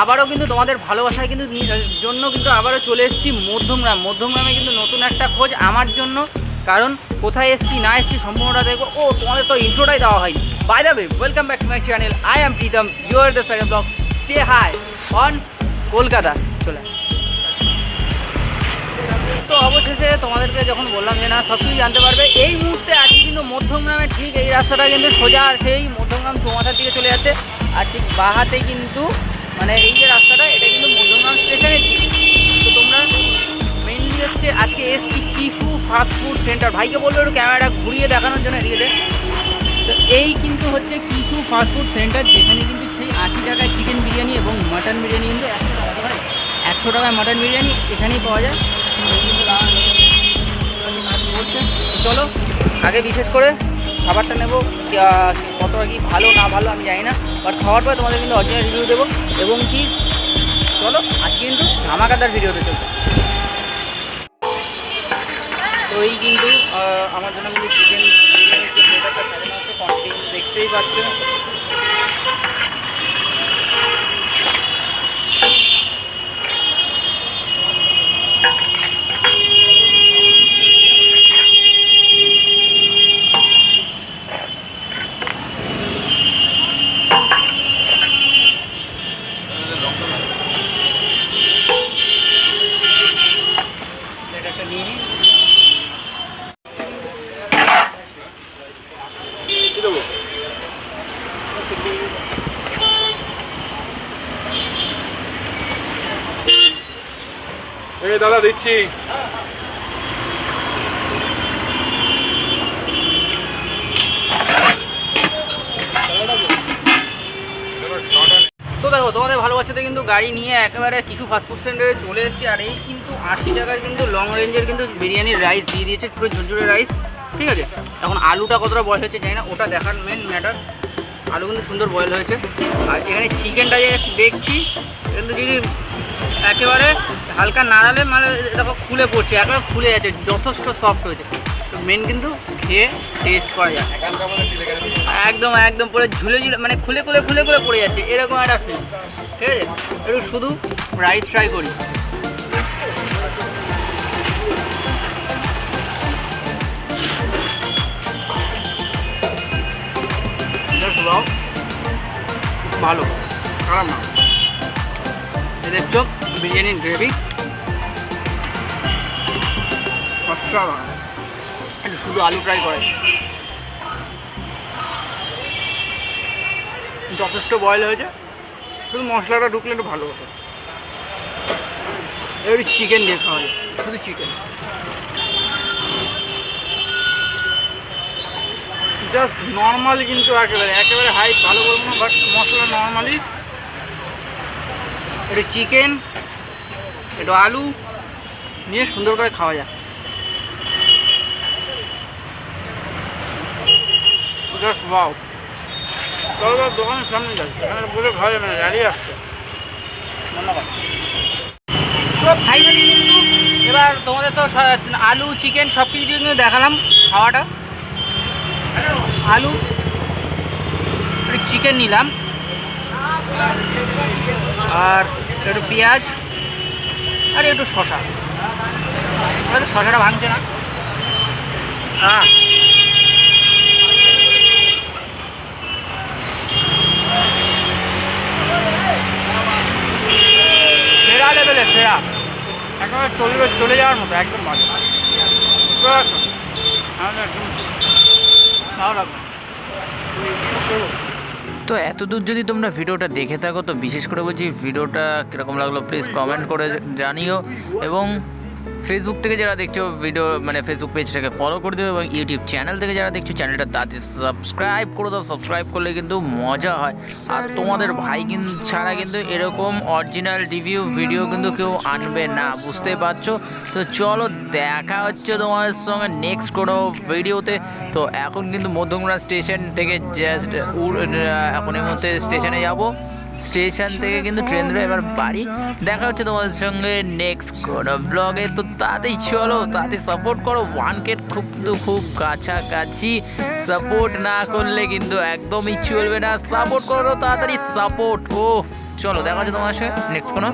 আবারও কিন্তু তোমাদের ভালোবাসায় কিন্তু জন্য কিন্তু আবারও চলে এসেছি মধ্যমগ্রাম। মধ্যমগ্রামে কিন্তু নতুন একটা খোঁজ আমার জন্য। কারণ কোথায় এসেছি, না এসেছি সম্পূর্ণটা দেখব। ও, তোমাদের তো ইন্ট্রোটাই দেওয়া হয়নি। By the way welcome back to my channel I am Pritam your the side blog stay high on Kolkata চলে। তো অবশেষে তোমাদেরকে যখন বললাম যে, না সব কিছু জানতে পারবে, এই মুহূর্তে আছি কিন্তু মধ্যমগ্রামে। ঠিক এই রাস্তাটা কিন্তু সোজা, সেই মধ্যমগ্রাম চৌমাথার দিকে চলে যাচ্ছে। আর ঠিক বাহাতে কিন্তু মানে এই যে রাস্তাটা, এটা কিন্তু মধ্যমগ্রাম স্টেশনের তো তোমরা মেনলি হচ্ছে আজকে এসছি কিশু ফাস্ট ফুড সেন্টার ভাইকে বলল একটু ক্যামেরাটা ঘুরিয়ে দেখানোর জন্য এদিকে তো এই কিন্তু হচ্ছে কিশু ফাস্ট ফুড সেন্টার যেখানে কিন্তু সেই আশি টাকায় চিকেন বিরিয়ানি এবং মাটন বিরিয়ানি কিন্তু একশো টাকা একশো টাকায় মাটন বিরিয়ানি এখানেই পাওয়া যায়। চলো, আগে বিশেষ করে খাবারটা নেব কত কি ভালো না ভালো আমি জানি না। বাট খাওয়ার পরে তোমাদের কিন্তু অরিজিনাল রিভিউ দেবো। এবং কি? চলো, আজকে কিন্তু ধামাকাদার ভিডিওতে চলবে তো এই কিন্তু আমার জন্য কিন্তু চিকেন বিরিয়ানির দেখতেই পাচ্ছ প্লেটারটা নিয়ে নিই কি দেবো। এই দাদা, দিচ্ছি। তো দেখো, তোমাদের ভালোবাসাতে কিন্তু গাড়ি নিয়ে একেবারে কিছু ফাস্টফুড সেন্টারে চলে এসেছি, আর এই কিন্তু আশি টাকার কিন্তু লং রেঞ্জের কিন্তু বিরিয়ানির রাইস দিয়ে দিয়েছে, পুরো ঝুরঝুরে রাইস ঠিক আছে? এখন আলুটা কতটা বয়ল হয়েছে জানি না, ওটা দেখার মেন ম্যাটার আলু কিন্তু সুন্দর বয়ল হয়েছে। আর এখানে চিকেনটা যে দেখছি, কিন্তু যদি একেবারে হালকা নাড়ালে মানে দেখো খুলে পড়ছে, একেবারে খুলে যাচ্ছে, যথেষ্ট সফট হয়েছে। তো মেন কিন্তু খেয়ে টেস্ট করা যায়। একদম একদম পুরো ঝুলে ঝুলে মানে খুলে খুলে খুলে খুলে পড়ে যাচ্ছে, এরকম একটা ফিল ঠিক আছে? একটু শুধু রাইস ট্রাই করি। Wow. ভালো, খারাপ না। এই দেখছ বিরিয়ানির গ্রেভি। অসাধারণ একটু শুধু আলু ট্রাই করে। যথেষ্ট বয়েল হয়েছে। শুধু মশলাটা ঢুকলে একটু ভালো হতো। এবার চিকেন দিয়ে খাওয়া যায় শুধু চিকেন জাস্ট নর্মাল কিন্তু একেবারে একেবারে হাই ভালো বলব না বাট মশলা নর্মালি একটু চিকেন একটু আলু নিয়ে সুন্দর করে খাওয়া যায় জাস্ট ওয়াও চলো দোকানের সামনে যাই। এখানে বলে খাওয়া যাবে না দাঁড়িয়ে আসছে। ধন্যবাদ। এবার তোমাদের তো আলু চিকেন সব কিছু কিন্তু দেখালাম খাওয়াটা। আলু চিকেন নিলাম। আর একটু পেঁয়াজ, আর একটু শশা আর শশাটা ভাঙছে না। সেরা লেভেলে সেরা। একেবারে চলবে, চলে যাওয়ার মতো, একদম ভালো একদম তো এত দূর যদি তোমরা ভিডিওটা দেখে থাকো, তো বিশেষ করে বলছি ভিডিওটা কীরকম লাগল প্লিজ কমেন্ট করে জানিও। এবং ফেসবুক থেকে যারা দেখছ ভিডিও মানে ফেসবুক পেজটাকে ফলো করে দিও এবং ইউটিউব চ্যানেল থেকে যারা দেখছ চ্যানেলটা তাতে সাবস্ক্রাইব করে দাও। সাবস্ক্রাইব করলে কিন্তু মজা হয়। আর তোমাদের ভাই কিন্তু ছাড়া কিন্তু এরকম অরিজিনাল রিভিউ ভিডিও কিন্তু কেউ আনবে না বুঝতে পারছ? তো চলো দেখা হচ্ছে তোমাদের সঙ্গে নেক্সট কোনো ভিডিওতে তো এখন কিন্তু মধ্যমগ্রাম স্টেশন থেকে জাস্ট এখন এই মধ্যে স্টেশনে যাব। স্টেশন থেকে কিন্তু ট্রেন ধরে এবার বাড়ি। দেখা হচ্ছে তোমাদের সঙ্গে নেক্সট কোনো ব্লগে তো তাতেই চলো, তাতে সাপোর্ট করো। ওয়ান কেট খুব কিন্তু খুব কাছাকাছি। সাপোর্ট না করলে কিন্তু একদমই চলবে না। সাপোর্ট করো, তাড়াতাড়ি সাপোর্ট ও চলো, দেখা হচ্ছে তোমার সঙ্গে নেক্সট কোনো